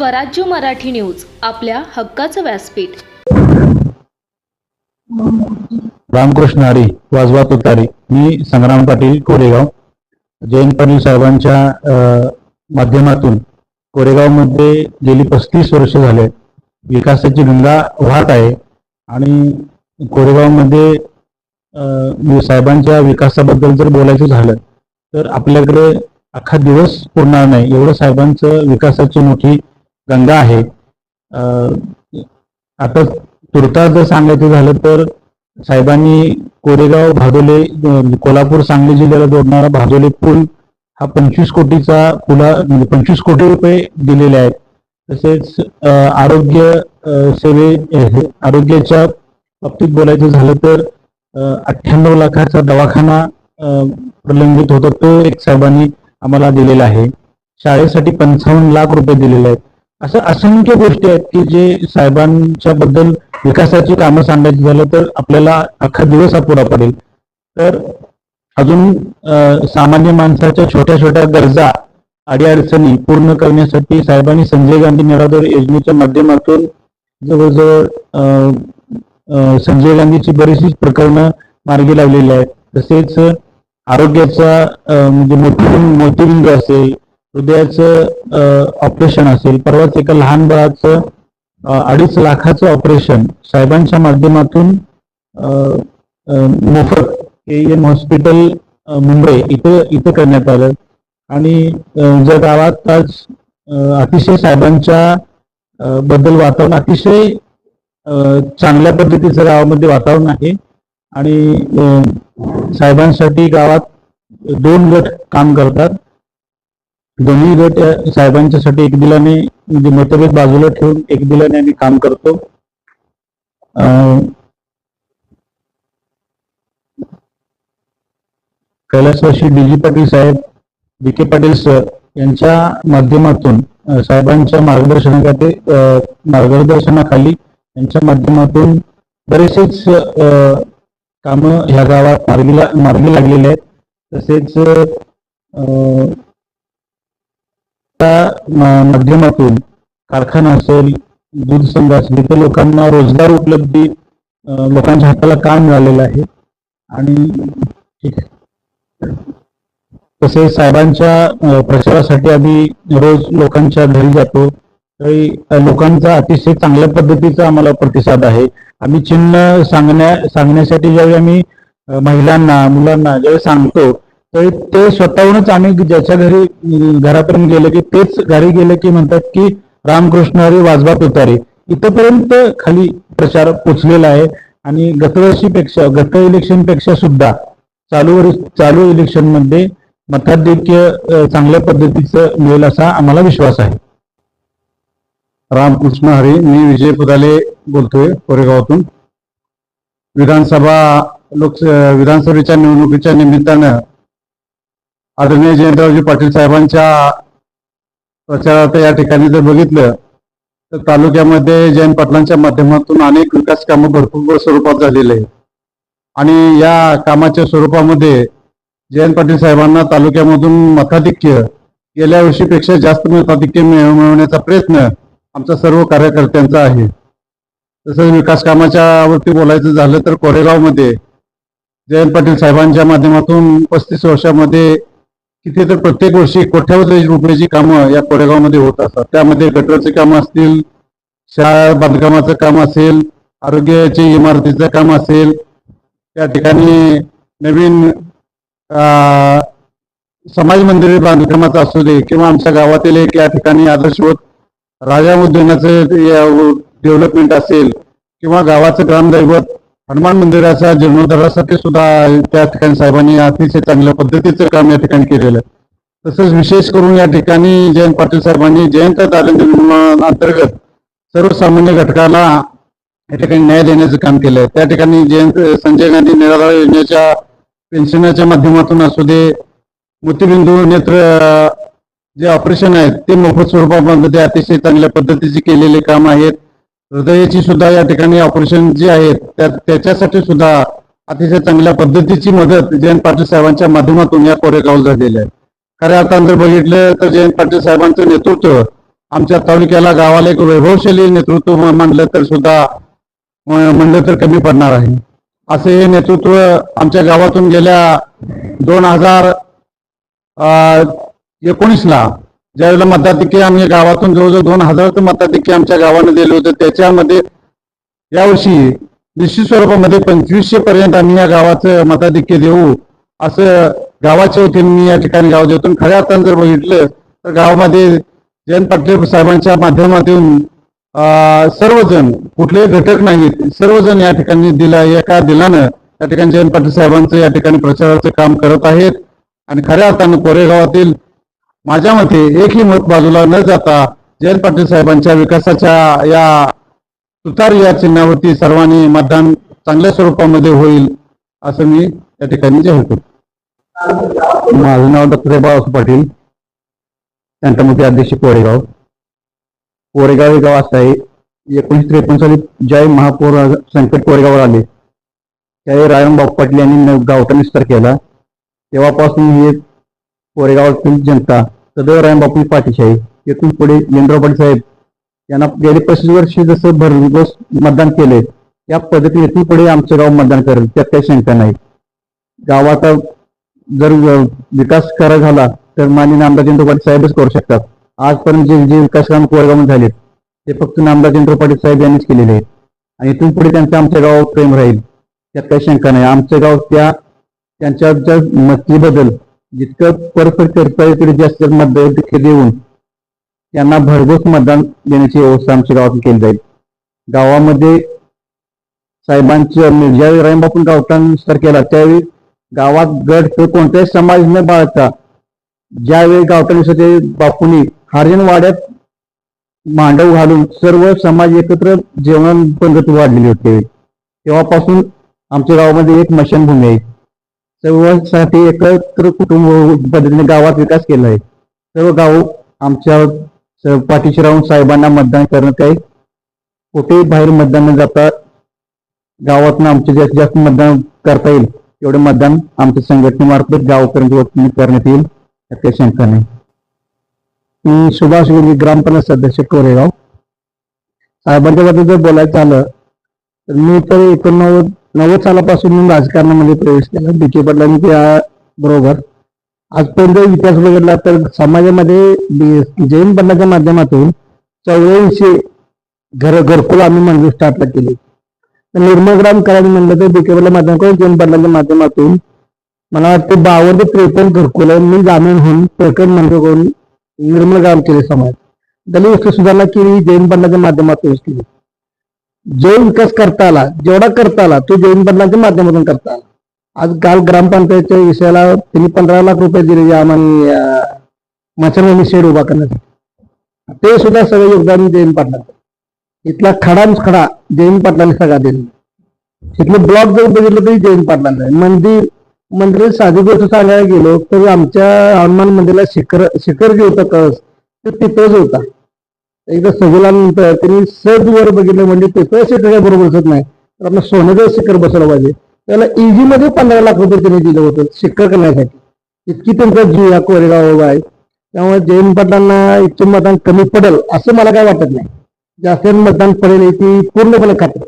स्वराज्य मराठी न्यूज आपल्या हक्काचं व्यासपीठ. रामकृष्ण हरी वाजवा तुतारी. मी संग्राम पाटील कोरेगाव. जयंत पाटील साहेबांच्या माध्यमातून कोरेगावमध्ये गेली पस्तीस वर्ष झाले. विकासाची गंगा वाहत आहे आणि कोरेगावमध्ये साहेबांच्या विकासाबद्दल जर बोलायचं झालं तर आपल्याकडे अख्खा दिवस पुरणार नाही. एवढं साहेबांचं विकासाची मोठी गंगा आहे. आता तुर्तास जर सांगायचं झालं तर साहेबांनी कोरेगाव भादोले कोल्हापूर सांगली जिल्ह्याला जोडणारा भादोले पूल हा पंचवीस कोटीचा पुला म्हणजे पंचवीस कोटी रुपये दिलेले आहेत. तसेच आरोग्य सेवे हे- आरोग्याच्या बाबतीत बोलायचं झालं तर अठ्ठ्याण्णव लाखाचा दवाखाना प्रलंबित होता तो एक साहेबांनी आम्हाला दिलेला आहे. शाळेसाठी पंचावन्न लाख रुपये दिलेले आहेत. असं असंख्य गोष्टी आहेत की जे साहेबांच्या बद्दल विकासाची कामं सांगायची झालं तर आपल्याला अख्खा दिवस अपुरा पडेल. तर अजून सामान्य माणसाच्या छोट्या छोट्या गरजा अडीअडचणी पूर्ण करण्यासाठी साहेबांनी संजय गांधी निराधार योजनेच्या माध्यमातून जवळजवळ संजय गांधीची बरीचशी प्रकरणं मार्गी लावलेली आहेत. तसेच आरोग्याचा म्हणजे मोती मोतीबिंदू असेल हृदयाचं ऑपरेशन असेल परवाच एका लहान बाळाचं अडीच लाखाचं ऑपरेशन साहेबांच्या माध्यमातून मोफत के एम हॉस्पिटल मुंबई इथं इथं करण्यात आलं. आणि ज्या जर गावात आज अतिशय साहेबांच्या बद्दल वातावरण अतिशय चांगल्या पद्धतीचं गावामध्ये वातावरण आहे. आणि साहेबांसाठी गावात दोन गट काम करतात. दोन्ही गट साहेबांच्यासाठी एक दिलाने म्हणजे मतभेद बाजूला ठेवून एक दिलाने आम्ही काम करतो. अं, कैलासवासी डी जी पाटील साहेब बी के पाटील सर यांच्या माध्यमातून साहेबांच्या मार्गदर्शनाखाली मार्गदर्शनाखाली यांच्या माध्यमातून बरेचसेच कामं ह्या गावात मार्गी ला- मार्गी लागलेले आहेत. तसेच त्या माध्यमातून कारखाना असेल दूध संघ असेल इथे लोकांना रोजगार उपलब्धी लोकांच्या हाताला काम मिळालेलं आहे. आणि तसेच साहेबांच्या प्रचारासाठी आम्ही रोज लोकांच्या घरी जातो. तरी लोकांचा अतिशय चांगल्या पद्धतीचा आम्हाला प्रतिसाद आहे. आम्ही चिन्ह सांगण्या सांगण्यासाठी ज्यावेळी आम्ही महिलांना मुलांना ज्यावेळी सांगतो ते स्वतःहूनच आम्ही ज्याच्या घरी घरापर्यंत गेले की तेच घरी गेले की म्हणतात की रामकृष्ण हरी वाजवा तुतारी. इथपर्यंत खाली प्रचार पोचलेला आहे. आणि गतवर्षीपेक्षा गत इलेक्शनपेक्षा सुद्धा चालू वर- चालू इलेक्शनमध्ये मताधिक्य चांगल्या पद्धतीचं मिळेल असा आम्हाला विश्वास आहे. रामकृष्ण हरी मी विजय पुदाले बोलतोय कोरेगावातून. विधानसभा लोक विधानसभेच्या निवडणुकीच्या निमित्तानं आदरणीय जयंतरावजी पाटील साहेबांच्या प्रचारात या ठिकाणी जर बघितलं तर तालुक्यामध्ये जयंत पाटलांच्या माध्यमातून अनेक विकास कामं भरपूर स्वरूपात झालेले आहे आणि या कामाच्या स्वरूपामध्ये जयंत पाटील साहेबांना तालुक्यामधून मताधिक्य गेल्या वर्षीपेक्षा जास्त मताधिक्य मिळवण्याचा प्रयत्न आमचा सर्व कार्यकर्त्यांचा आहे. तसंच विकास कामाच्या वरती बोलायचं झालं तर कोरेगावमध्ये जयंत पाटील साहेबांच्या माध्यमातून पस्तीस वर्षामध्ये तिथे तर प्रत्येक वर्षी कोट्यावधी रुपयाची कामं या कोरेगावमध्ये होत असतात. त्यामध्ये गटरचे कामं असतील शाळा बांधकामाचं काम असेल आरोग्याची इमारतीचं काम असेल त्या ठिकाणी नवीन समाज मंदिर बांधकामाचं असू दे किंवा आमच्या गावातील एक या ठिकाणी आदर्शवत राजा उद्यानाचं डेव्हलपमेंट असेल किंवा गावाचं ग्रामदैवत हनुमान मंदिराच्या जीर्णोद्धारासाठी सुद्धा त्या ठिकाणी साहेबांनी अतिशय चांगल्या पद्धतीचं काम या ठिकाणी केलेलं आहे. तसंच विशेष करून या ठिकाणी जयंत पाटील साहेबांनी जयंत दारिद्र्य निर्माण अंतर्गत सर्वसामान्य घटकाला या ठिकाणी न्याय देण्याचं काम केलंय. त्या ठिकाणी जयंत संजय गांधी निराधार योजनेच्या पेन्शनच्या माध्यमातून असू दे मोतीबिंदू नेत्र जे ऑपरेशन आहेत ते मोफत स्वरूपामध्ये अतिशय चांगल्या पद्धतीचे केलेले काम आहेत. हृदयाची सुद्धा या ठिकाणी ऑपरेशन जे आहेत त्या त्याच्यासाठी सुद्धा अतिशय चांगल्या पद्धतीची मदत जयंत पाटील साहेबांच्या माध्यमातून या कोरेगावला झालेली आहे. खऱ्या अर्थानं जर बघितलं तर जयंत पाटील साहेबांचं नेतृत्व आमच्या तालुक्याला गावाला एक वैभवशाली नेतृत्व म्हणलं तर सुद्धा म्हणलं तर कमी पडणार आहे. असे हे नेतृत्व आमच्या गावातून गेल्या दोन हजार एकोणीसला ज्यावेळेला मताधिक्य आम्ही गावातून जवळजवळ दोन हजार मताधिक्य आमच्या गावाने दिले होते त्याच्यामध्ये यावर्षी निश्चित स्वरूपामध्ये पंचवीसशे पर्यंत आम्ही या गावाचं मताधिक्य देऊ असं गावाच्या वतीने मी या ठिकाणी गाव देतो. खऱ्या अर्थानं जर बघितलं तर गावामध्ये जयंत पाटील साहेबांच्या माध्यमातून सर्वजण कुठलेही घटक नाहीत सर्वजण या ठिकाणी दिला एका दिलानं या ठिकाणी जयंत पाटील साहेबांचं या ठिकाणी प्रचाराचं काम करत आहेत. आणि खऱ्या अर्थानं कोरेगावातील माझ्या मते एकही मत बाजूला न जाता जयंत पाटील साहेबांच्या विकासाच्या या तुतार या चिन्हावरती सर्वांनी मतदान चांगल्या स्वरूपामध्ये होईल असं मी या ठिकाणी जाहीर करतो माझं नाव डॉक्टर बाळासाहेब पाटील. तंटमुखी अध्यक्ष कोरेगाव. कोरेगाव हे गाव असं आहे. एकोणीसशे त्रेपन्न साली ज्यावेळी महापौर संकट कोरेगावर आले त्यावेळी रायमबाब पाटील यांनी गावचा विस्तार केला. तेव्हापासून हे कोरेगावातील जनता सदैव रामबापू पाठीशी आहे येथून पुढे लिंगराव पाटील साहेब यांना गेली पस्तीस वर्षी जसं भरघोस मतदान केले त्या पद्धतीने येथून पुढे आमचं गाव मतदान करेल त्यात काही शंका नाही. गावाचा जर विकास करा झाला तर माननीय नामदार चंद्र पाटील साहेबच करू शकतात. आजपर्यंत जे जे विकास काम कोरगावमध्ये झालेत ते फक्त नामदार चंद्र पाटील साहेब यांनीच केलेले आहेत. आणि इथून पुढे त्यांचं आमच्या गावात प्रेम राहील त्यात काही शंका नाही. आमचं गाव त्या त्यांच्या ज्या मतीबद्दल जितकं परफेक्ट करता येईल जास्त मतदार देऊन त्यांना भरघोस मतदान देण्याची व्यवस्था आमच्या गावातून केली जाईल. गावामध्ये साहेबांचं ज्यावेळी रामबापून गावठाण विस्तार केला त्यावेळी गावात गट कोणताही कोणत्याही समाज न बाळगता ज्यावेळी गावठाण विस्तार बापूंनी हरिजन वाड्यात मांडव घालून सर्व समाज एकत्र जेवण पद्धती वाढलेली होती. तेव्हापासून आमच्या गावामध्ये एक मशानभूमी आहे. सर्वांसाठी एकत्र कुटुंब पद्धतीने गावात विकास केला आहे. सर्व गाव आमच्या पाठीशी राहून साहेबांना मतदान करणं काही कुठेही बाहेर मतदान न जाता गावातून आमचे जास्तीत जास्त मतदान करता येईल. एवढं मतदान आमच्या संघटनेमार्फत गावपर्यंत करण्यात येईल. काही शंका नाही. मी सुभाष गुरुजी ग्रामपंचायत सदस्य कोरेगाव. साहेबांच्या बद्दल जर बोलायचं झालं तर मी तर एकोणनव्वद नव्वद सालापासून मी राजकारणामध्ये प्रवेश केला. बीके के पाटलांनी त्या बरोबर. आजपर्यंत इतिहास बघितला तर समाजामध्ये जैन बंडाच्या माध्यमातून चौऱ्याऐंशी घर घरकुल आम्ही मंजूर स्टार्टला केली. तर करायला म्हणलं तर बीकेबीला माध्यमातून जैन बंडाच्या माध्यमातून मला वाटतं बावन्न ते त्रेपन्न घरकुल मी जामीन होऊन प्रकरण मंजूर करून निर्मलग्राम केले समाज. दलित सुधारणा केली जैन बंडाच्या माध्यमातून केली. जो विकास करता आला जेवढा करता आला तो जैन बंडाच्या माध्यमातून करता आला. आज काल ग्रामपंचायतच्या विषयाला त्यांनी पंधरा लाख रुपये दिले आम्हाला मच्छरवाणी शेड उभा करण्यासाठी. ते सुद्धा सगळं योगदान जैन पाटलांचं. इथला खडाच खडा जैन पाटलांनी सगळा दिला इथलं ब्लॉक जर बघितलं तरी जैन पाटलांचं मंदिर मंदिर साधी गोष्ट सांगायला गेलो तर आमच्या हनुमान मंदिरला शिखर शिखर जे होतं कळस ते तिथंच होता. एकदा सगळ्यानंतर त्यांनी सहज वर बघितलं म्हणजे ते शिखर काय बरोबर बसत नाही. तर आपलं सोन्याचं शिखर बसलं पाहिजे. त्याला इजीमध्ये पंधरा लाख रुपये त्यांनी दिलं होतं शिखर करण्यासाठी. इतकी त्यांचा जीव या कोरेगाव आहे. त्यामुळे जैन पाटलांना इतकं मतदान कमी पडेल असं मला काय वाटत नाही. जास्त मतदान पडेल ती पूर्णपणे खात्री.